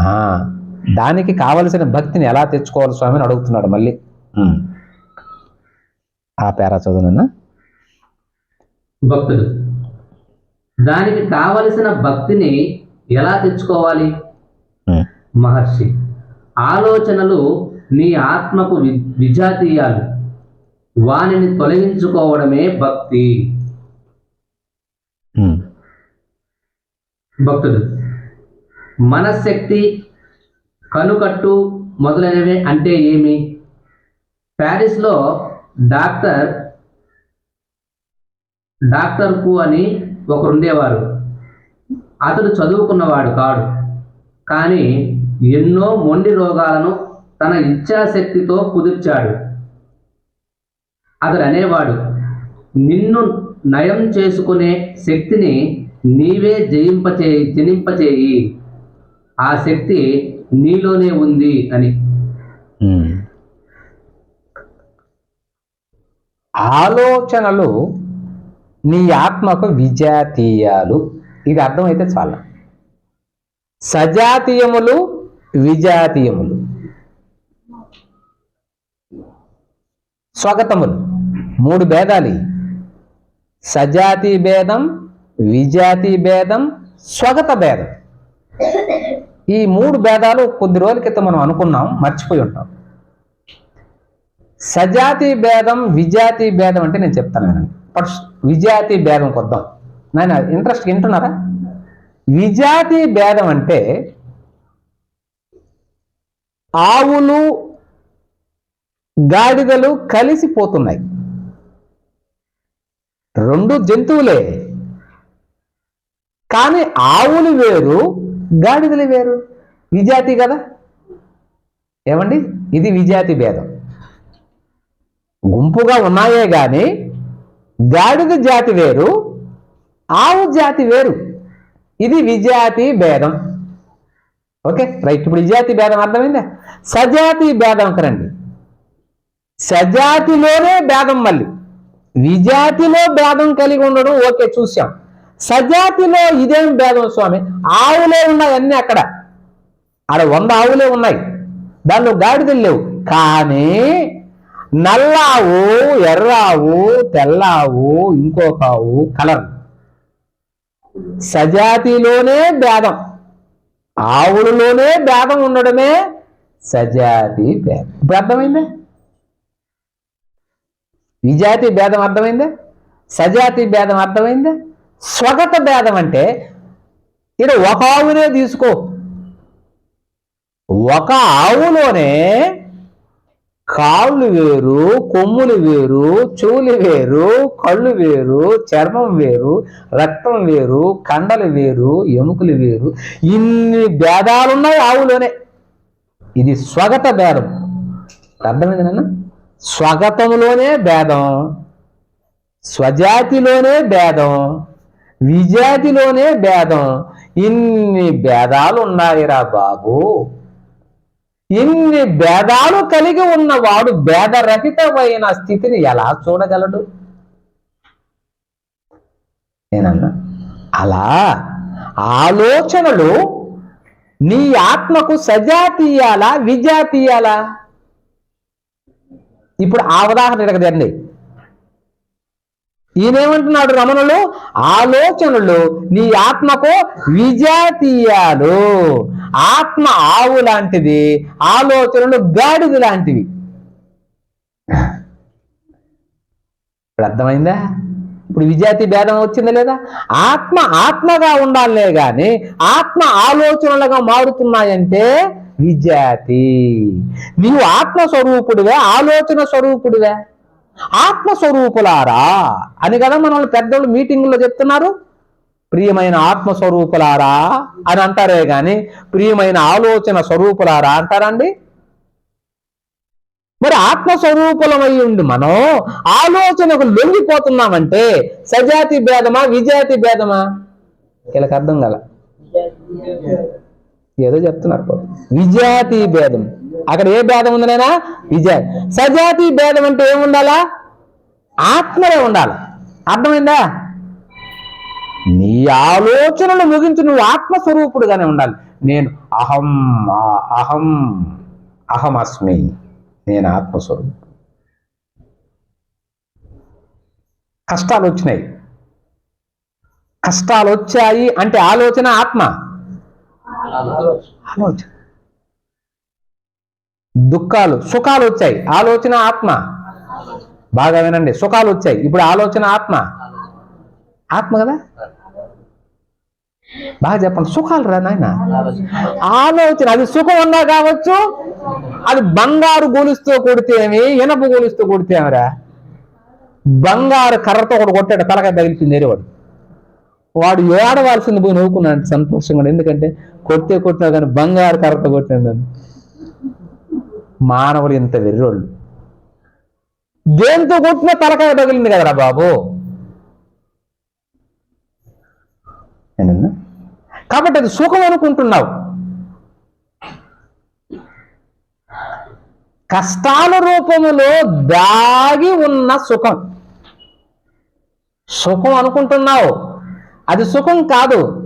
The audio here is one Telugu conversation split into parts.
ఆ, దానికి కావలసిన భక్తిని ఎలా తెచ్చుకోవాలి స్వామి అని అడుగుతున్నాడు మళ్ళీ. ఆ పేరా చదువునన్నా భక్తుడు దానికి కావలసిన భక్తిని ఎలా తెచ్చుకోవాలి. మహర్షి ఆలోచనలు నీ ఆత్మకు విజాతీయాలు వానిని తొలగించుకోవడమే భక్తి. భక్తుడు మనశ్శక్తి కనుకట్టు మొదలైనవి అంటే ఏమి? ప్యారిస్లో డాక్టర్ డాక్టర్కు అని ఒకరు ఉండేవారు. అతడు చదువుకున్నవాడు కాడు. కానీ ఎన్నో మొండి రోగాలను తన ఇచ్ఛాశక్తితో కుదిర్చాడు. అతడు అనేవాడు నిన్ను నయం చేసుకునే శక్తిని నీవే జయింపచేయి జనింపచేయి. ఆ శక్తి నీలోనే ఉంది అని. ఆలోచనలు నీ ఆత్మకు విజాతీయాలు. ఇది అర్థమైతే చాలా. సజాతీయములు విజాతీయములు. స్వాగతములు. మూడు భేదాలు. సజాతి భేదం విజాతి భేదం స్వగత భేదం. ఈ మూడు భేదాలు కొద్ది రోజుల క్రితం మనం అనుకున్నాం మర్చిపోయి ఉంటాం. సజాతి భేదం విజాతి భేదం అంటే నేను చెప్తాను వినండి. ఫస్ట్ విజాతి భేదం కొద్దాం. నాయన ఇంట్రెస్ట్ వింటున్నారా? విజాతి భేదం అంటే ఆవులు గాడిదలు కలిసిపోతున్నాయి. రెండు జంతువులే. కానీ ఆవులు వేరు గాడిదలు వేరు? విజాతి కదా? ఏమండి? ఇది విజాతి భేదం. గుంపుగా ఉన్నాయే కానీ గాడిద జాతి వేరు ఆవు జాతి వేరు. ఇది విజాతి భేదం. Okay right. ఇప్పుడు విజాతి భేదం అర్థమైందా? సజాతి భేదం కరండి సజాతిలోనే భేదం మళ్ళీ. విజాతిలో భేదం కలిగి ఉండడం ఓకే చూసాం సజాతిలో ఇదేం భేదం స్వామి? ఆవులే ఉన్నాయి అన్నీ అక్కడ. ఆడ వంద ఆవులే ఉన్నాయి. దానిలో గాడిదలు లేవు. కానీ నల్లావు ఎర్రావు తెల్లావు ఇంకొక ఆవు కలర్. సజాతిలోనే భేదం. ఆవులలోనే భేదం ఉండడమే సజాతి భేదం. ఇప్పుడు అర్థమైందా? విజాతి భేదం అర్థమైందా? సజాతి భేదం అర్థమైందా? స్వగత భేదం అంటే ఇక్కడ ఒక ఆవునే తీసుకో. ఒక ఆవులోనే కాళ్ళు వేరు కొమ్ములు వేరు చెవులు వేరు కళ్ళు వేరు చర్మం వేరు రక్తం వేరు కండలు వేరు ఎముకలు వేరు. ఇన్ని భేదాలున్నాయి ఆవులోనే. ఇది స్వగత భేదం. అర్థమైంది నాన్న? స్వగతంలోనే భేదం. స్వజాతిలోనే భేదం. విజాతిలోనే భేదం. ఇన్ని భేదాలు ఉన్నాయిరా బాబు. ఇన్ని భేదాలు కలిగి ఉన్నవాడు భేదరహితమైన స్థితిని ఎలా చూడగలడు? నేనన్నా అలా ఆలోచనలు నీ ఆత్మకు సజాతీయాలా విజాతీయాలా? ఇప్పుడు ఆ ఉదాహరణ ఎడగదండి ఈయనేమంటున్నాడు రమణులు? ఆలోచనలు. నీ ఆత్మకు విజాతీయాలు. ఆత్మ ఆవు లాంటిది ఆలోచనలు గాడిది లాంటివి. ఇప్పుడు అర్థమైందా? ఇప్పుడు విజాతి భేదం వచ్చిందా లేదా? ఆత్మ ఆత్మగా ఉండాలే గాని ఆత్మ ఆలోచనలుగా మారుతున్నాయంటే విజాతి. నీవు ఆత్మ స్వరూపుడివే ఆలోచన స్వరూపుడివే. ఆత్మ స్వరూపులారా అని కదా మనల్ని పెద్దోళ్ళు మీటింగుల్లో చెప్తున్నారు. ప్రియమైన ఆత్మస్వరూపులారా అని అంటారే గాని ప్రియమైన ఆలోచన స్వరూపులారా అంటారండి? మరి ఆత్మస్వరూపులమై ఉండి మనం ఆలోచనకు లొంగిపోతున్నామంటే సజాతి భేదమా విజాతి భేదమా? వీళ్ళకి అర్థం కదా ఏదో చెప్తున్నారు విజాతి భేదం. అక్కడ ఏ భేదం ఉంది నేనా విజాతి సజాతి భేదం అంటే ఏముండాలా? ఆత్మలే ఉండాలి. అర్థమైందా? నీ ఆలోచనలు ముగించి నువ్వు ఆత్మస్వరూపుడుగానే ఉండాలి. నేను అహం అహం అహమస్మి. నేను ఆత్మస్వరూపం కష్టాలు వచ్చినాయి. కష్టాలు వచ్చాయి అంటే ఆలోచన ఆత్మ? ఆలోచన. దుఃఖాలు సుఖాలు వచ్చాయి. ఆలోచన ఆత్మ. బాగా వినండి. సుఖాలు వచ్చాయి. ఇప్పుడు ఆలోచన ఆత్మ. ఆత్మ కదా? బాగా చెప్పండి. సుఖాలు రా నాయన. ఆలోచన. అది సుఖం ఉన్నా కావచ్చు అది బంగారు గొలుస్తూ కొడితేమి ఇనప గొలుస్తూ కొడితేమిరా బంగారు కర్రతో ఒకటి కొట్టాడు తలకాయ తగిలిపింది వాడు వాడు ఏడవలసింది పోయి నవ్వుకున్నాడు. సంతోషంగా ఎందుకంటే కొట్టే కొట్టినా కానీ బంగారు కర్రతో కొట్టినాడు మానవులు ఇంత వెర్రోళ్ళు. దేంతో కొట్టినా తలకాయ తగిలింది కదరా బాబు? కాబట్టి అది సుఖం అనుకుంటున్నావు. కష్టాల రూపములో దాగి ఉన్న సుఖం. సుఖం అనుకుంటున్నావు. అది సుఖం కాదు.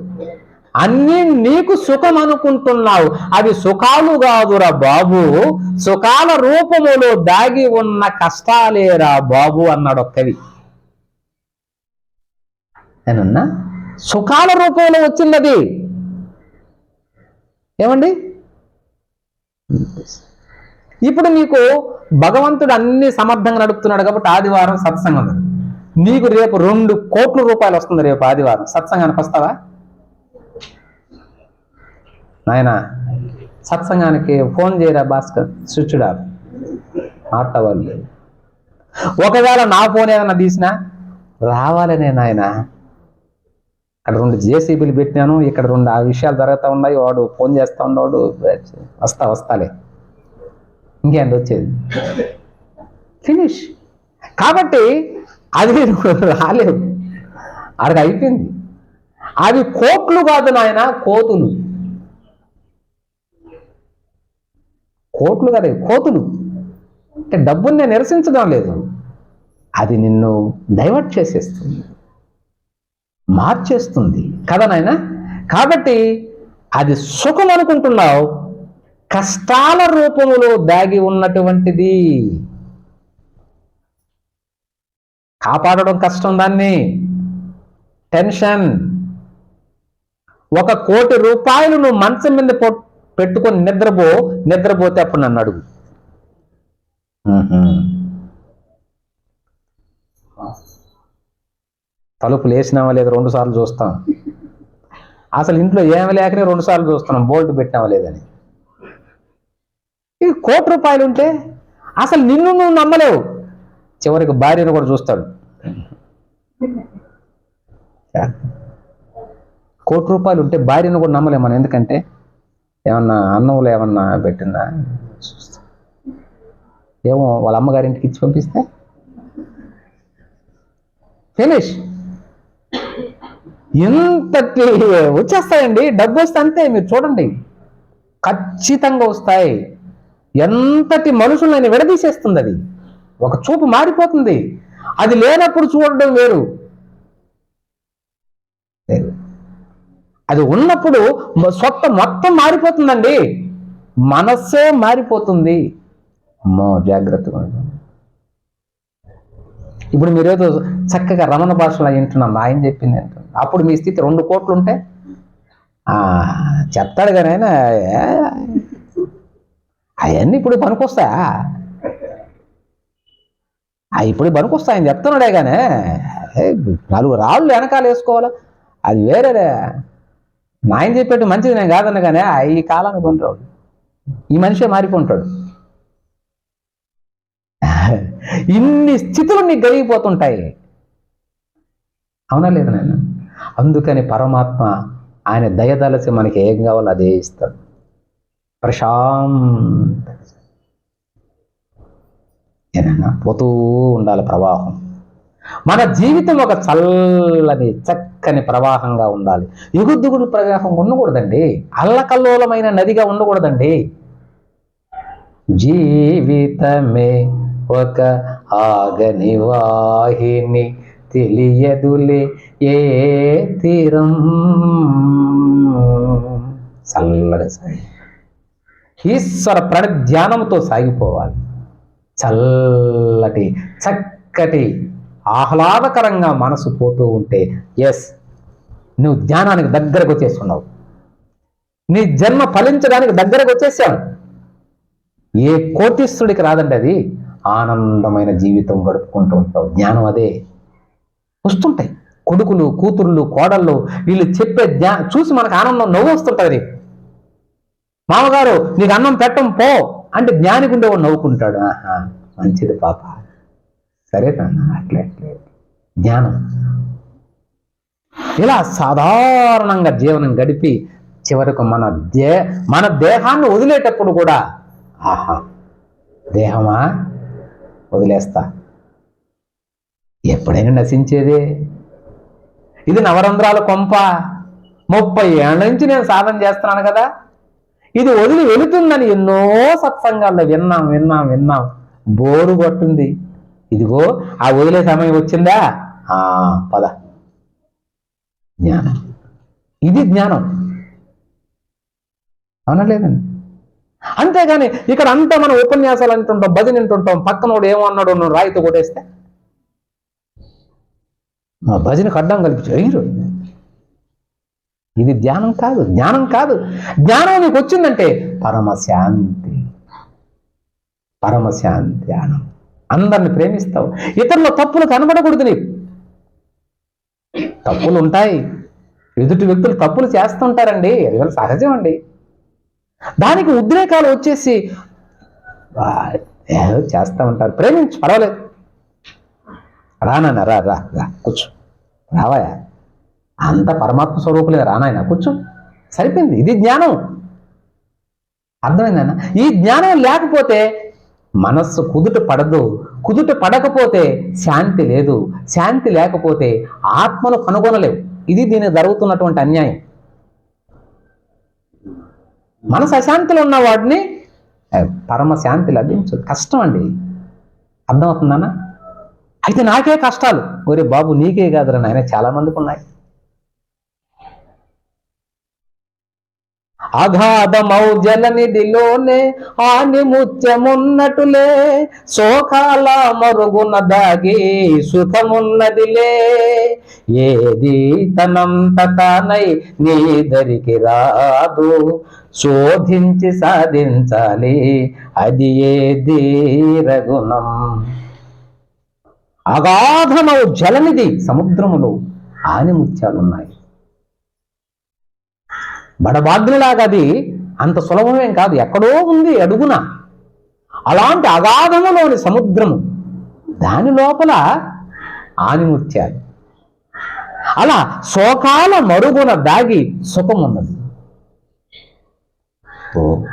అన్ని నీకు సుఖం అనుకుంటున్నావు. అవి సుఖాలు కాదురా బాబు. సుఖాల రూపములో దాగి ఉన్న కష్టాలేరా బాబు అన్నాడు ఒక్కవి ఏనన్నా సుఖాల రూపంలో వచ్చింది ఏమండి? ఇప్పుడు నీకు భగవంతుడు అన్ని సమర్థంగా నడుపుతున్నాడు కాబట్టి ఆదివారం సత్సంగం నీకు రేపు రెండు కోట్ల రూపాయలు వస్తుంది రేపు ఆదివారం. సత్సంగానికి వస్తావా? నాయన సత్సంగానికి ఫోన్ చేయరా భాస్కర్? స్విచ్ ఆఫ్ ఆడతావాలి ఒకవేళ నా ఫోన్ ఏదైనా తీసినా రావాలనే నాయన. అక్కడ రెండు జేసీబీలు పెట్టినాను ఇక్కడ రెండు ఆ విషయాలు జరుగుతూ ఉన్నాయి వాడు ఫోన్ చేస్తా ఉన్నాడు వస్తా వస్తాలే. ఇంకేంటి వచ్చేది? ఫినిష్. కాబట్టి అది రాలేదు. రాలేవు అయిపోయింది. అవి కోట్లు కాదు నాయన కోతులు. కోట్లు కాదు కోతులు. అంటే డబ్బుని నేను నిరసించడం లేదు. అది నిన్ను డైవర్ట్ చేసేస్తుంది. మార్చేస్తుంది. కదా నాయన? కాబట్టి అది సుఖం అనుకుంటున్నావు. కష్టాల రూపంలో దాగి ఉన్నటువంటిది. కాపాడడం కష్టం దాన్ని. టెన్షన్. ఒక కోటి రూపాయలు నువ్వు మంచం మీద పొ- పెట్టుకొని నిద్రపో నిద్రపోతే అప్పుడు నన్ను అడుగు. మ్మ్హ్మ్. తలుపులు వేసినావా లేదు రెండు సార్లు చూస్తాం. అసలు ఇంట్లో ఏమి లేకనే రెండు సార్లు చూస్తున్నాం. బోల్ట్ పెట్టినావా లేదని ఇది కోటి రూపాయలు ఉంటే అసలు నిన్ను నువ్వు నమ్మలేవు. చివరికి భార్యను కూడా చూస్తాడు. కోటి రూపాయలు ఉంటే భార్యను కూడా నమ్మలేము మనం ఎందుకంటే ఏమన్నా అన్నంలో ఏమన్నా పెట్టిందా? చూస్తా. ఏమో వాళ్ళ అమ్మగారింటికి ఇచ్చి పంపిస్తే? ఫినిష్ ఇంతటి వచ్చేస్తాయండి. డబ్బు వస్తే అంతే మీరు చూడండి. ఖచ్చితంగా వస్తాయి. ఎంతటి మనుషులను విడదీసేస్తుంది అది. ఒక చూపు మారిపోతుంది. అది లేనప్పుడు చూడడం వేరు లేదు. అది ఉన్నప్పుడు సొత్త మొత్తం మారిపోతుందండి. మనస్సే మారిపోతుంది. అమ్మో జాగ్రత్తగా ఇప్పుడు మీరేదో చక్కగా రమణ భాషలో వింటున్నాం ఆయన చెప్పింది అంటున్నాం అప్పుడు మీ స్థితి రెండు కోట్లు ఉంటే ఆ, చెప్తాడు కానీ ఆయన అవన్నీ ఇప్పుడు పనికొస్తాయా? ఆ ఇప్పుడు పనికొస్తా ఆయన చెప్తున్నాడే కానీ నాలుగు రాళ్ళు వెనకాల వేసుకోవాలా? అది వేరేదే నాయన చెప్పేట్టు మంచిది నేను కాదన్న కానీ ఆ ఈ కాలానికి కొంటాడు ఈ మనిషే మారిపోంటాడు. ఇన్ని స్థితులు నీకు గలిగిపోతుంటాయి అవునా లేదు నాయన? అందుకని పరమాత్మ ఆయన దయదలసి మనకి ఏం కావాలో అదే ఇస్తాడు. ప్రశాంత ఏనైనా పోతూ ఉండాలి ప్రవాహం. మన జీవితం ఒక చల్లని చక్క చక్కని ప్రవాహంగా ఉండాలి. ఎగుద్దుగుడు ప్రవాహం ఉండకూడదండి. అల్లకల్లోలమైన నదిగా ఉండకూడదండి. జీవితమే ఒక ఆగని వాహిని తెలియదులే ఏ తీరం. చల్లగా సాగి ఈశ్వర ప్రణ ధ్యానంతో సాగిపోవాలి. చల్లటి చక్కటి ఆహ్లాదకరంగా మనసు పోతూ ఉంటే ఎస్ నువ్వు జ్ఞానానికి దగ్గరకు వచ్చేస్తున్నావు. నీ జన్మ ఫలించడానికి దగ్గరకు వచ్చేసావు. ఏ కోటిస్తుడికి రాదండి అది. ఆనందమైన జీవితం గడుపుకుంటూ ఉంటావు. జ్ఞానం అదే. వస్తుంటాయి. కొడుకులు కూతుర్లు కోడళ్ళు వీళ్ళు చెప్పే జ్ఞా చూసి మనకు ఆనందం నవ్వు వస్తుంటుంది మామగారు నీకు అన్నం పెట్టం పో అంటే జ్ఞానికి ఉండేవాడు నవ్వుకుంటాడు. ఆహా మంచిది పాప. సరే నాన్న అట్లే. అట్లే జ్ఞానం. ఇలా సాధారణంగా జీవనం గడిపి చివరకు మన దే మన దేహాన్ని వదిలేటప్పుడు కూడా ఆహా దేహమా? వదిలేస్తా. ఎప్పుడైనా నశించేదే. ఇది నవరంధ్రాల కొంప. ముప్పై ఏళ్ళ నుంచి నేను సాధన చేస్తున్నాను కదా. ఇది వదిలి వెళుతుందని ఎన్నో సత్సంగాల్లో విన్నాం విన్నాం విన్నాం. బోరు కొట్టుంది. ఇదిగో ఆ వదిలే సమయం వచ్చిందా? ఆ పద. జ్ఞానం. ఇది జ్ఞానం. అనలేదండి అంతేగాని ఇక్కడ అంతా మనం ఉపన్యాసాలు అంటుంటాం భజన వింటుంటాం పక్కనోడు ఏమో అన్నాడు నువ్వు రాయితో కొట్టేస్తే. మా భజనకు అడ్డం కలిపి చేయరు ఇది ధ్యానం కాదు జ్ఞానం కాదు. జ్ఞానం నీకు వచ్చిందంటే పరమశాంతి పరమశాంతి ధ్యానం. అందరిని ప్రేమిస్తావు. ఇతరుల తప్పులు కనబడకూడదు నీకు. తప్పులు ఉంటాయి ఎదుటి వ్యక్తులు తప్పులు చేస్తుంటారండి. అది వాళ్ళ సహజం అండి. దానికి ఉద్రేకాలు వచ్చేసి ఏదో చేస్తూ ఉంటారు. ప్రేమించు పర్వాలేదు. రానన్న రా రా రా కూర్చో. రావాయా అంత పరమాత్మ స్వరూపులే రానాయన కూర్చో. సరిపోయింది. ఇది జ్ఞానం. అర్థమైందన్న ఈ జ్ఞానం లేకపోతే మనస్సు కుదుట పడదు. కుదుట పడకపోతే శాంతి లేదు. శాంతి లేకపోతే ఆత్మను కనుగొనలేవు. ఇది దీని జరుగుతున్నటువంటి అన్యాయం. మనసు అశాంతిలో ఉన్న వాడిని పరమ శాంతి లభించదు. కష్టం అండి. అర్థమవుతుందన్నా? అయితే నాకే కష్టాలు. ఒరే బాబు నీకే కాదురా నాయన చాలామందికి ఉన్నాయి. అగాధమౌ జలనిధిలోనే ఆని ముత్యమున్నటులే శోకాల మరుగున దాగి సుఖమున్నదిలే. ఏది తనంత తానై నీ దరికి రాదు శోధించి సాధించాలి అది ఏది రగుణం అగాధమౌ జలనిధి సముద్రములో ఆనిముత్యాలున్నాయి బడబాగ్నిలాగా అది అంత సులభమేం కాదు. ఎక్కడో ఉంది అడుగున. అలాంటి అగాధములోని సముద్రము. దాని లోపల ఆనిముత్యాలు. అలా శోకాల మరుగున దాగి సుఖమున్నది. ఓ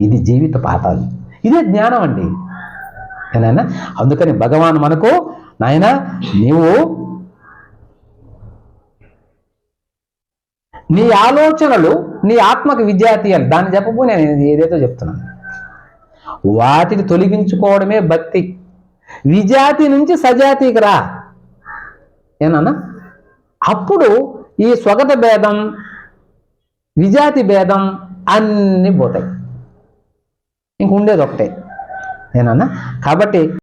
ఇది జీవిత పాఠాలు. ఇదే జ్ఞానం అండి అందుకని భగవాన్ మనకు నాయన నీవు నీ ఆలోచనలు నీ ఆత్మకు విద్యార్థియాలు దాన్ని చెప్పబో నేను ఏదైతే చెప్తున్నాను. వాటిని తొలగించుకోవడమే భక్తి. విజాతి నుంచి సజాతికి రా. ఏనన్నా అప్పుడు ఈ స్వగత భేదం విజాతి భేదం అన్నీ పోతాయి. ఇంక ఉండేది ఒకటే. ఏనన్నా కాబట్టి